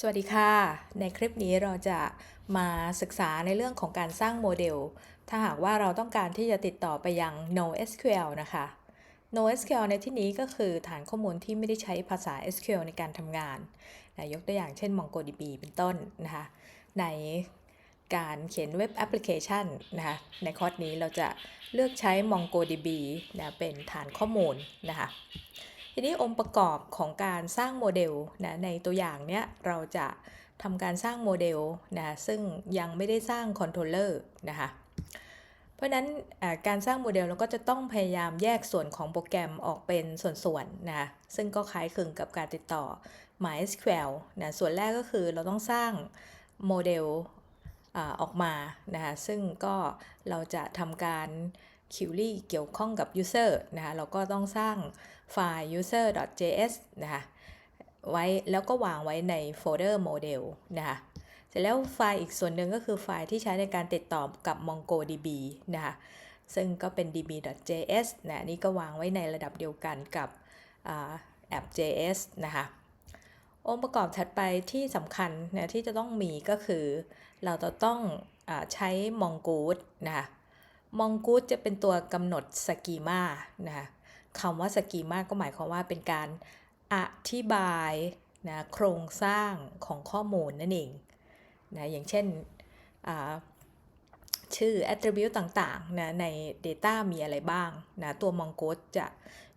สวัสดีค่ะ ในคลิปนี้เราจะมาศึกษาในเรื่องของการสร้างโมเดล ถ้าหากว่าเราต้องการที่จะติดต่อไปยัง NoSQL นะคะ NoSQL ในที่นี้ก็คือฐานข้อมูลที่ไม่ได้ใช้ภาษา SQL ในการทำงานนะยกตัวอย่างเช่น MongoDB เป็นต้นนะคะ ในการเขียนเว็บแอปพลิเคชันนะคะ ในคอร์สนี้เราจะเลือกใช้ MongoDB นะเป็นฐานข้อมูลนะคะ ทีนี้องค์ประกอบของการสร้างโมเดลนะในตัวอย่างเนี้ยเราจะทำการสร้างโมเดลนะซึ่งยังไม่ได้สร้างคอนโทรลเลอร์นะคะเพราะนั้นการสร้างโมเดลเราก็จะต้องพยายามแยกส่วนของโปรแกรมออกเป็นส่วนๆนะซึ่งก็คล้ายคลึงกับการติดต่อ MySQL นะส่วนแรกก็คือเราต้องสร้างโมเดลอออกมานะคะซึ่งก็เราจะทำการ query เกี่ยวข้องกับ user นะคะเราก็ต้องสร้างไฟล์ user.js นะคะไว้แล้วก็วางไว้ในโฟลเดอร์โมเดลนะคะเสร็จแล้วไฟล์อีกส่วนหนึ่งก็คือไฟล์ที่ใช้ในการติดต่อกับ MongoDB นะคะซึ่งก็เป็น db.js นะนี่ก็วางไว้ในระดับเดียวกันกับแอป JS นะคะองค์ประกอบถัดไปที่สำคัญนะที่จะต้องมีก็คือ เราจะต้องอใช้ Mongoose นะคะ Mongoose จะเป็นตัวกำหนดสกีมานะคะคำว่าสกีมาก็หมายความว่าเป็นการอธิบายนะโครงสร้างของข้อมูลนั่นเองนะอย่างเช่นชื่อ attribute ต่างๆนะใน Data มีอะไรบ้างนะตัว Mongoose จะ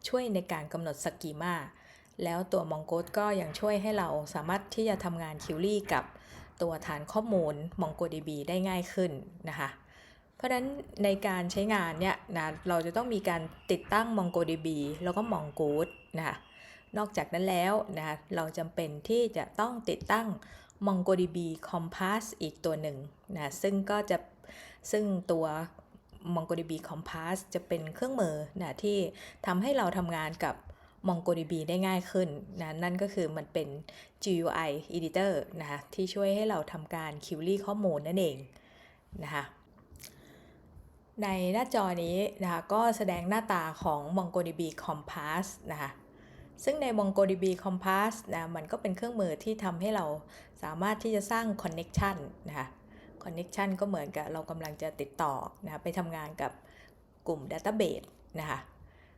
ช่วยในการกำหนดสกีมาแล้วตัว Mongoose ก็ยังช่วยให้เราสามารถที่จะทำงาน query กับตัวฐานข้อมูล MongoDB ได้ง่ายขึ้นนะคะ เพราะฉะนั้นในการใช้งานเนี่ยนะเราจะต้องมีการติดตั้ง MongoDB แล้วก็ Mongoose นะคะนอกจากนั้นแล้วนะเราจำเป็นที่จะต้องติดตั้ง MongoDB Compass อีกตัวหนึ่งนะซึ่งก็จะซึ่งตัว MongoDB Compass จะเป็นเครื่องมือนะที่ทำให้เราทำงานกับ MongoDB ได้ง่ายขึ้นนะนั่นก็คือมันเป็น GUI editor นะคะที่ช่วยให้เราทำการ query ข้อมูลนั่นเองนะคะ ในหน้าจอนี้นะคะก็แสดงหน้าตาของ MongoDB Compass นะคะซึ่งใน MongoDB Compass นะมันก็เป็นเครื่องมือที่ทำให้เราสามารถที่จะสร้าง connection นะคะ connection ก็เหมือนกับเรากำลังจะติดต่อนะไปทำงานกับกลุ่ม database นะคะ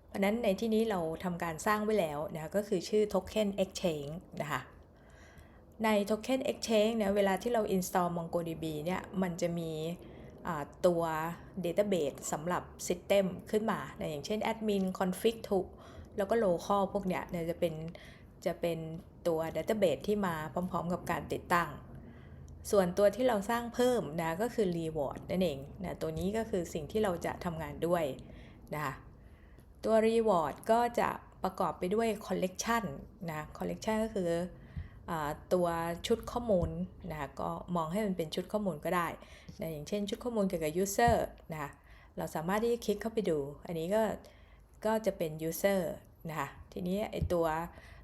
เพราะนั้นในที่นี้เราทำการสร้างไว้แล้วนะก็คือชื่อ token exchange นะคะใน token exchange เนี่ยเวลาที่เรา install MongoDB เนี่ยมันจะมี ตัว database สำหรับ system ขึ้นมานะอย่างเช่น admin config to แล้วก็ local พวกเนี้ยจะเป็นจะเป็นตัว database ที่มาพร้อม ๆ กับการติดตั้ง ส่วนตัวที่เราสร้างเพิ่มนะก็คือ reward นั่นเองนะตัวนี้ก็คือสิ่งที่เราจะทำงานด้วยนะคะตัว reward ก็จะประกอบไปด้วย collection นะ collection ก็คืออตัวชุดข้อมูลนะก็มองให้มันเป็นชุดข้อมูลก็ได้ นะอย่างเช่นชุดข้อมูลเกี่ยวกับ user นะเราสามารถที่จะคลิกเข้าไปดู อันนี้ก็ก็จะเป็น user นะคะทีนี้ไอตัว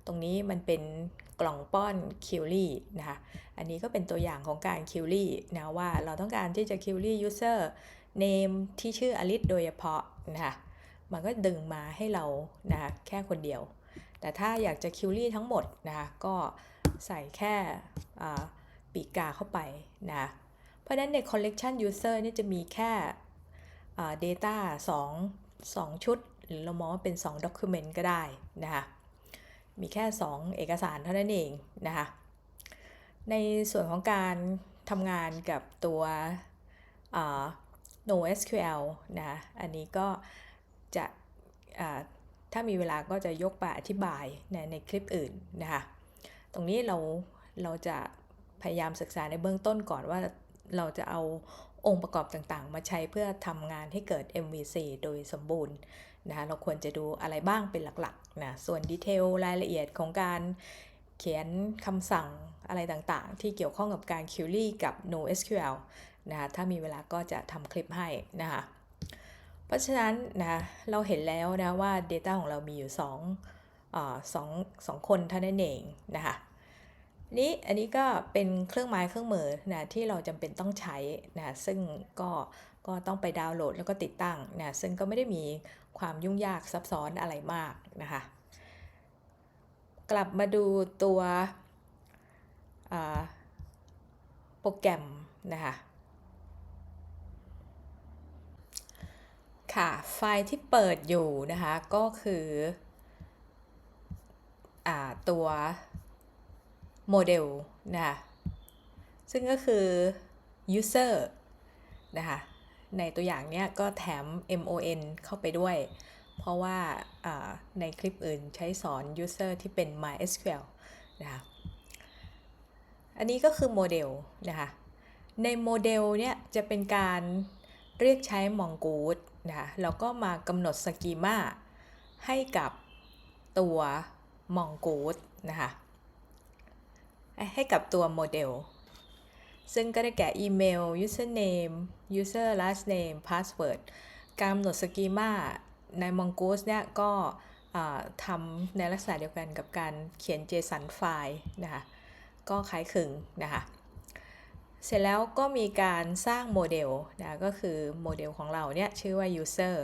ตรงนี้มันเป็นกล่องป้อน query นะคะอันนี้ก็เป็นตัวอย่างของการ query นะว่าเราต้องการที่จะ query user name ที่ชื่ออลิสโดยเฉพาะนะคะมันก็ดึงมาให้เรานะแค่คนเดียว แต่ถ้าอยากจะคิวรี่ทั้งหมดนะคะก็ใส่แค่ปีกาเข้าไปนะ เพราะฉะนั้นใน collection user นี่จะมีแค่ data 2 2 ชุด หรือเรามองว่าเป็น 2 document ก็ได้นะคะมีแค่ 2 เอกสารเท่านั้นเองนะคะในส่วนของการทำงานกับตัว NoSQL นะคะอันนี้ก็จะถ้ามีเวลาก็จะยกไปอธิบายในในคลิปอื่นนะคะ ตรงนี้เราเราจะพยายามศึกษาในเบื้องต้นก่อนว่า เราจะเอาองค์ประกอบต่างๆ มาใช้เพื่อทำงานให้เกิด MVC โดยสมบูรณ์นะคะเราควรจะดูอะไรบ้างเป็นหลักๆนะส่วนดีเทลรายละเอียดของการเขียนคำสั่งอะไรต่างๆ ที่เกี่ยวข้องกับการ query กับ NoSQL นะคะถ้ามีเวลาก็จะทำคลิปให้นะคะเพราะฉะนั้นนะเราเห็นแล้วนะว่า Data ของเรามีอยู่2อสองสองคนเท่านั้นเองนะคะ นี้อันนี้ก็เป็นเครื่องไม้เครื่องมือนะที่เราจำเป็นต้องใช้นะซึ่งก็ก็ต้องไปดาวน์โหลดแล้วก็ติดตั้งนะซึ่งก็ไม่ได้มีความยุ่งยากซับซ้อนอะไรมากนะคะกลับมาดูตัวโปรแกรมนะคะค่ะไฟล์ที่เปิดอยู่นะคะก็คืออตัว โมเดลนะคะซึ่งก็คือ user นะคะในตัวอย่างเนี้ยก็แถม mon เข้าไปด้วย เพราะว่าในคลิปอื่นใช้สอน user ที่เป็น mysql นะคะอันนี้ก็คือโมเดลนะคะในโมเดลเนี่ยจะเป็นการเรียกใช้ mongoose นะคะแล้วก็มากำหนดสกีมาให้กับตัว mongoose นะคะ ให้กับตัวโมเดล ซึ่งก็ได้แก่อีเมล username user last name password การกำหนดสกีมาใน mongoose เนี่ยก็ทำในลักษณะเดียวกันกับการเขียน JSON ไฟล์นะคะก็คล้ายคลึงนะคะเสร็จแล้วก็มีการสร้างโมเดลนะก็คือโมเดลของเราเนี่ยชื่อว่า user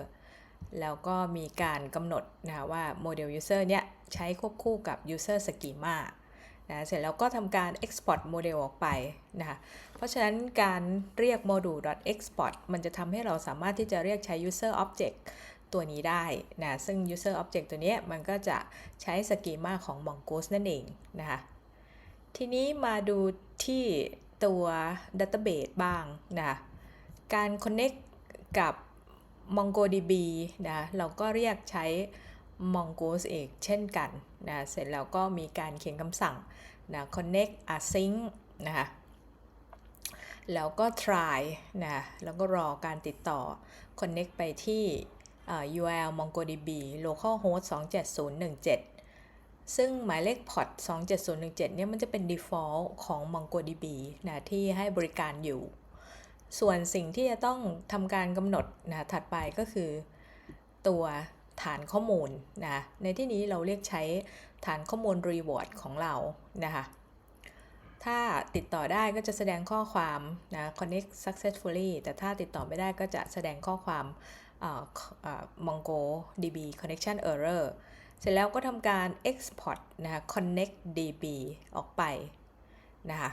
แล้วก็มีการกำหนดนะว่าโมเดล user เนี่ยใช้ควบคู่กับ user schema นะเสร็จแล้วก็ทำการ export โมเดลออกไปนะคะเพราะฉะนั้นการเรียก module export มันจะทำให้เราสามารถที่จะเรียกใช้ user object ตัวนี้ได้นะซึ่ง user object ตัวนี้มันก็จะใช้ schema ของ mongoose นั่นเองนะคะทีนี้มาดูที่ตัว database บ้างนะการ connect กับ MongoDB นะเราก็เรียกใช้ Mongoose เอกเช่นกัน นะเสร็จแล้วก็มีการเขียนคำสั่งนะ connect async นะคะแล้วก็ try นะแล้วก็รอการติดต่อ connect ไปที่ URL MongoDB localhost 27017 ซึ่งหมายเลข port 27017เนี่ยมันจะเป็น default ของ MongoDB นะที่ให้บริการอยู่ ส่วนสิ่งที่จะต้องทำการกำหนดนะถัดไปก็คือตัว ฐานข้อมูลนะในที่นี้เราเรียกใช้ฐานข้อมูล reward ของเรานะคะถ้าติดต่อได้ก็จะแสดงข้อความนะ connect successfully แต่ถ้าติดต่อไม่ได้ก็จะแสดงข้อความ MongoDB connection error เสร็จแล้วก็ทำการ export นะคะ connect db ออกไปนะคะ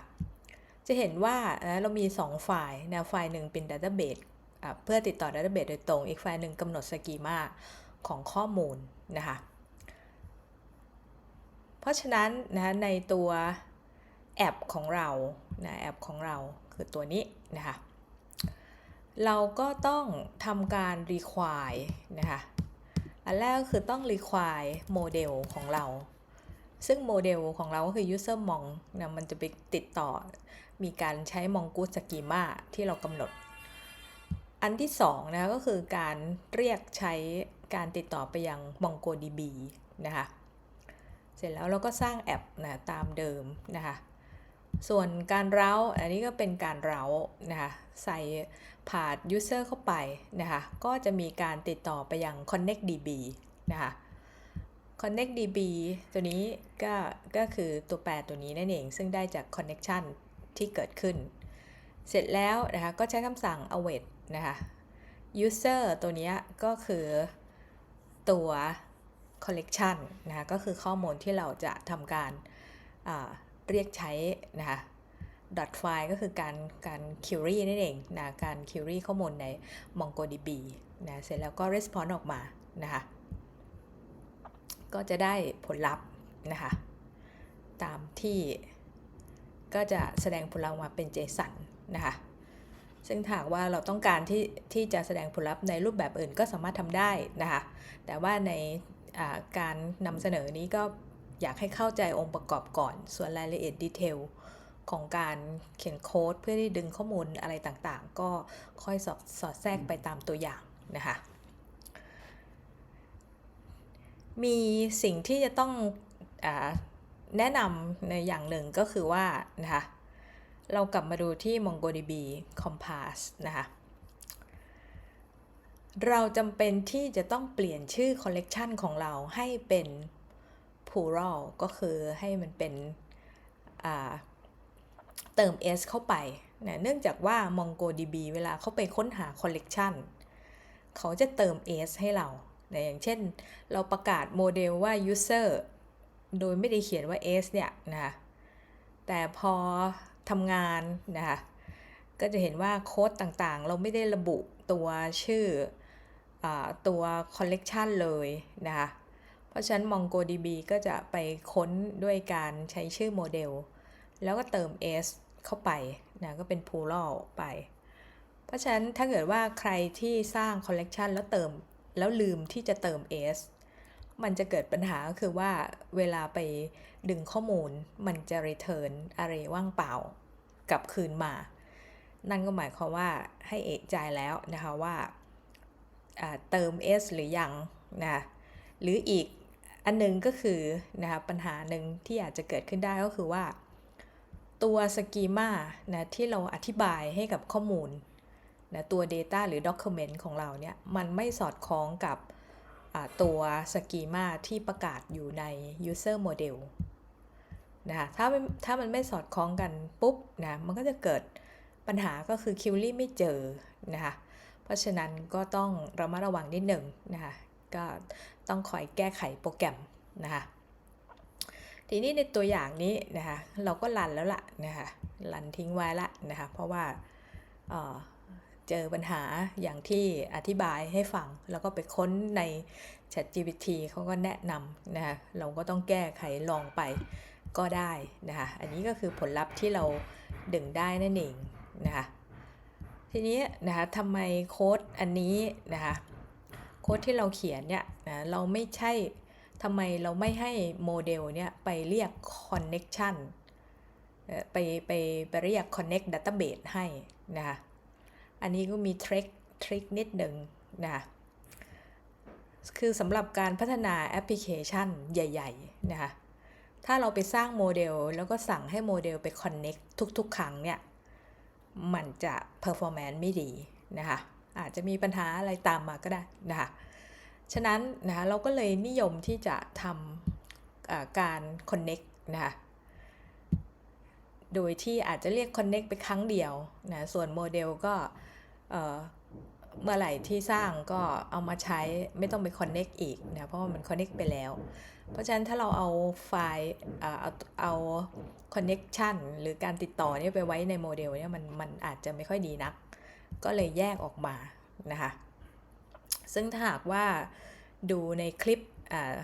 จะเห็นว่าเรามี 2 ไฟล์นะไฟล์หนึ่งเป็น database เพื่อติดต่อ database โดยตรง อีกไฟล์หนึ่งกำหนดสกีมา ของข้อมูลนะคะ เพราะฉะนั้นนะในตัวแอปของเรานะแอปของเราคือตัวนี้นะคะเราก็ต้องทำการ require นะคะ อันแรกก็คือต้อง require โมเดลของเรา ซึ่งโมเดลของเราก็คือ user mong นะมันจะไปติดต่อ มีการใช้ mongoose schema ที่เรากำหนด อันที่2นะก็คือการเรียกใช้ การติดต่อไปยัง MongoDB นะคะ เสร็จแล้วเราก็สร้างแอปนะตามเดิมนะคะ ส่วนการเร้าอันนี้ก็เป็นการเร้านะคะใส่ผ่าน user เข้าไปนะคะก็จะมีการติดต่อไปยัง connectdb นะคะ connectdb ตัวนี้ก็ก็คือตัวแปรตัวนี้นั่นเอง ซึ่งได้จาก connection ที่เกิดขึ้น เสร็จแล้วนะคะก็ใช้คำสั่ง await นะคะ user ตัวนี้ก็คือ ตัว collection นะคะก็คือข้อมูลที่เราจะทำการเรียกใช้นะคะ dot file ก็คือการการ query นั่นเองนะการ query ข้อมูลใน MongoDB นะเสร็จแล้วก็ response ออกมานะคะก็จะได้ผลลัพธ์นะคะตามที่ก็จะแสดงผลลัพธ์มาเป็น JSON นะคะ ซึ่งถากว่าเราต้องการที่ที่จะแสดงผลลัพธ์ในรูปแบบอื่นก็สามารถทำได้นะคะ แต่ว่าในการนำเสนอนี้ก็อยากให้เข้าใจองค์ประกอบก่อน ส่วนรายละเอียดดีเทลของการเขียนโค้ดเพื่อที่ดึงข้อมูลอะไรต่างๆ ก็ค่อยสอดสอดแทรกไปตามตัวอย่างนะคะ มีสิ่งที่จะต้องอแนะนำในอย่างหนึ่งก็คือว่านะคะ เรากลับมาดูที่ MongoDB Compass นะคะเราจำเป็นที่จะต้องเปลี่ยนชื่อ collection ของเราให้เป็น plural ก็คือให้มันเป็นเติม s เข้าไปนะเนื่องจากว่า MongoDB เวลาเขาไปค้นหา collection เขาจะเติม s ให้เรานะอย่างเช่น เราประกาศโมเดลว่า user โดยไม่ได้เขียนว่า s เนี่ยนะแต่พอ ทำงานนะคะก็จะเห็นว่าโค้ดต่างๆ เราไม่ได้ระบุตัวชื่ออตัว collection เลยนะคะเพราะฉะนั้น MongoDB ก็จะไปค้นด้วยการใช้ชื่อโมเดล แล้วก็เติม s เข้าไปนะก็เป็น plural ไป เพราะฉะนั้นถ้าเกิดว่าใครที่สร้าง collection แล้วเติมแล้วลืมที่จะเติม s มันจะเกิดปัญหาก็คือว่าเวลาไปดึงข้อมูล มันจะ return array ว่างเปล่ากลับคืนมา นั่นก็หมายความว่าให้เอกใจแล้วนะคะว่าเติม s หรือยังนะหรืออีกอันหนึงก็คือนะคะปัญหาหนึ่งที่อาจจะเกิดขึ้นได้ก็คือว่า ตัวสกีมานะที่เราอธิบายให้กับข้อมูลนะตัว Data หรือ Document ของเราเนี่ย มันไม่สอดคล้องกับ ตัวสกีมาที่ประกาศอยู่ใน User Model นะคะถ้าไม่ถ้ามันไม่สอดคล้องกันปุ๊บนะมันก็จะเกิดปัญหาก็คือ Query ไม่เจอนะคะเพราะฉะนั้นก็ต้องระมัดระวังนิดหนึ่งนะคะก็ต้องคอยแก้ไขโปรแกรมนะคะทีนี้ในตัวอย่างนี้นะคะเราก็รันแล้วล่ะนะคะรันทิ้งไว้ละนะคะเพราะว่า เจอปัญหาอย่างที่อธิบายให้ฟัง แล้วก็ไปค้นใน ChatGPT เขาก็แนะนำนะคะเราก็ต้องแก้ไขลองไปก็ได้นะคะอันนี้ก็คือผลลัพธ์ที่เราดึงได้นั่นเองนะคะทีนี้นะคะทำไมโค้ดอันนี้นะคะโค้ดที่เราเขียนเนี่ยนะเราไม่ใช่ทำไมเราไม่ให้โมเดลเนี่ยไปเรียก connection ไปไปไปเรียก connect database ให้นะคะ อันนี้ก็มีทริคทริคนิดหนึ่งนะคะคือสำหรับการพัฒนาแอปพลิเคชันใหญ่ ๆ นะคะ ถ้าเราไปสร้างโมเดล แล้วก็สั่งให้โมเดลไป connect ทุก ๆ ครั้งเนี่ย มันจะ performance ไม่ดีนะคะ อาจจะมีปัญหาอะไรตามมาก็ได้นะคะ ฉะนั้นนะคะเราก็เลยนิยมที่จะทำการ connect นะคะ โดยที่อาจจะเรียก connect ไปครั้งเดียวนะส่วนโมเดลก็เอ่อเมื่อไหร่ที่สร้างก็เอามาใช้ไม่ต้องไป connect อีกนะเพราะว่ามัน connect ไปแล้ว เพราะฉะนั้นถ้าเราเอาไฟล์เอ่อเอาเอา connection หรือการติดต่อนี่ไปไว้ในโมเดลเนี่ยมันมันอาจจะไม่ค่อยดีนัก ก็เลยแยกออกมานะคะซึ่งถ้าหากว่าดูในคลิปอ่า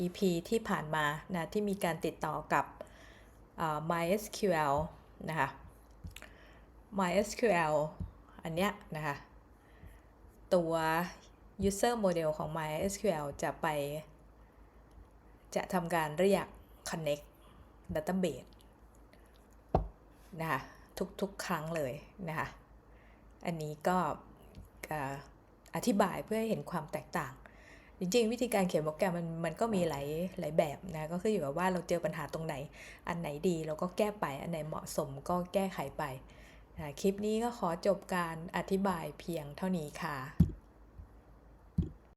EP ที่ผ่านมานะที่มีการติดต่อกับ MySQL นะคะ MySQL อันเนี้ยนะคะ ตัว user model ของ MySQL จะไป จะทำการเรียก connect database นะคะทุกๆ ครั้งเลยนะคะ อันนี้ก็อธิบายเพื่อให้เห็นความแตกต่าง จริงๆ วิธีการเขียนโปรแกรมมันมันก็มีหลายหลายแบบนะ ก็คืออยู่กับว่าเราเจอปัญหาตรงไหน อันไหนดีเราก็แก้ไป อันไหนเหมาะสมก็แก้ไขไปนะคลิปนี้ก็ขอจบการอธิบายเพียงเท่านี้ค่ะ